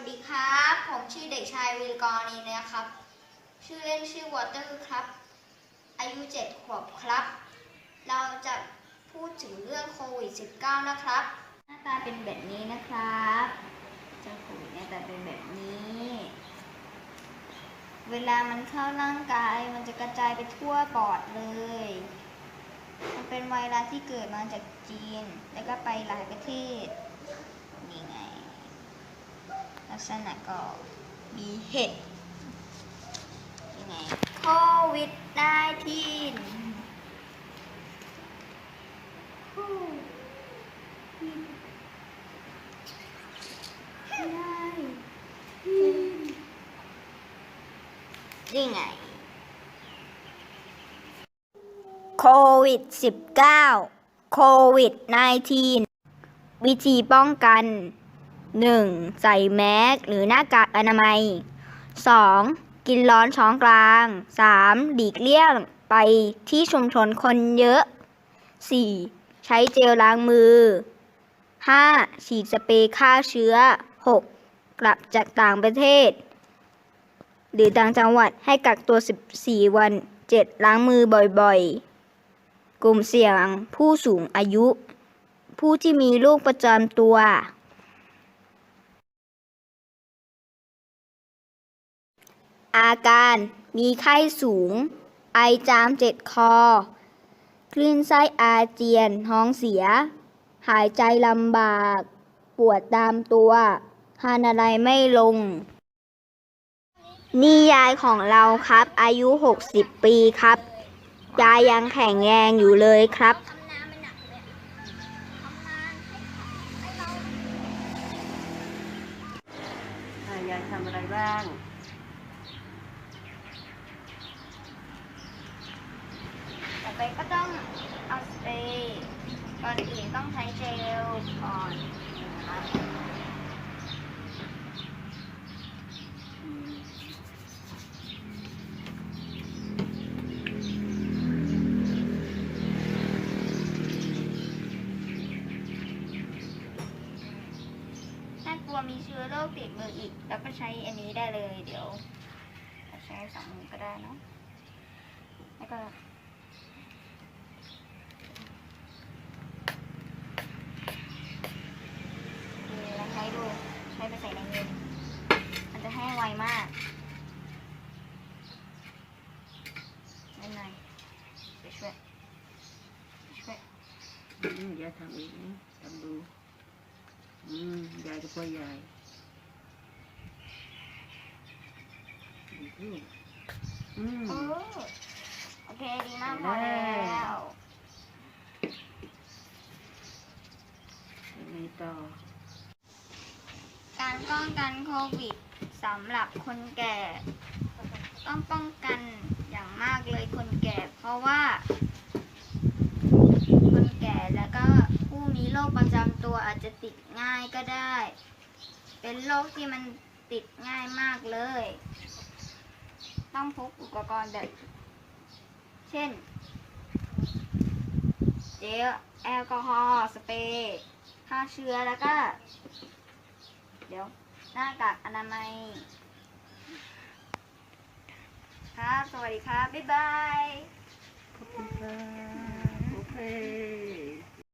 วัสดีครับ ผมชื่อเด็กชายวีรกรณีนะครับ ชื่อเล่นชื่อวอเตอร์ครับ อายุเจ็ดขวบครับ เราจะพูดถึงเรื่องโควิด -19 นะครับ หน้าตาเป็นแบบนี้นะครับเจ้าโควิดหน้าตาเป็นแบบนี้ เวลามันเข้าร่างกายมันจะกระจายไปทั่วปอดเลย มันเป็นไวรัสที่เกิดมาจากจีน แล้วก็ไปหลายประเทศ นี่ไง ลักษณะก็มีเห็ดนี่ไงโควิดได้ทีนนี่ไงโควิด 19 โควิด 19 วิธีป้องกัน 1. ใส่แมสหรือหน้ากากอนามัย 2. กินร้อนช้อนกลาง 3. หลีกเลี่ยงไปที่ชุมชนคนเยอะ 4. ใช้เจลล้างมือ 5. ฉีดสเปรย์ฆ่าเชื้อ 6. กลับจากต่างประเทศ หรือต่างจังหวัดให้กักตัว 14 วัน 7. ล้างมือบ่อยๆ กลุ่มเสี่ยงผู้สูงอายุ ผู้ที่มีโรคประจำตัว อาการ มีไข้สูง ไอจามเจ็ดคอ คลื่นไส้อาเจียน ท้องเสีย หายใจลำบาก ปวดตามตัวทานอะไรไม่ลง นี่ยายของเราครับ อายุ 60 ปีครับ ยายยังแข็งแรงอยู่เลยครับยายทำอะไรบ้าง ต่อไปก็ต้องเอาสเปรย์ก่อนอื่นต้องใช้เจลก่อนนะครับถ้ากลัวมีเชื้อโรคติดมืออีก แล้วก็ใช้อันนี้ได้เลย เดี๋ยว ใช้สองมือก็ได้เนอะแล้วก็ นี่ลองใช้ดู ใช้ ไปใส่ในเงินมันจะแห้งไวมากนิดหน่อยเดี๋ยวช่วยช่วยอืมยายทำเองนะทำดูอืมยายก็พ่อยายอืมโอ้โอเคดีมากพอแล้วยังไงต่อ การป้องกันโควิดสำหรับคนแก่ ต้องป้องกันอย่างมากเลยคนแก่ เพราะว่า คนแก่แล้วก็ผู้มีโรคประจำตัวอาจจะติดง่ายก็ได้ เป็นโรคที่มันติดง่ายมากเลย ต้องพกอุปกรณ์แบบ เช่น เจลแอลกอฮอล์สเปรย์ฆ่าเชื้อแล้วก็ เดี๋ยว หน้ากากอนามัย ครับ สวัสดีครับ บ๊ายบายขอบคุณค่ะโอเค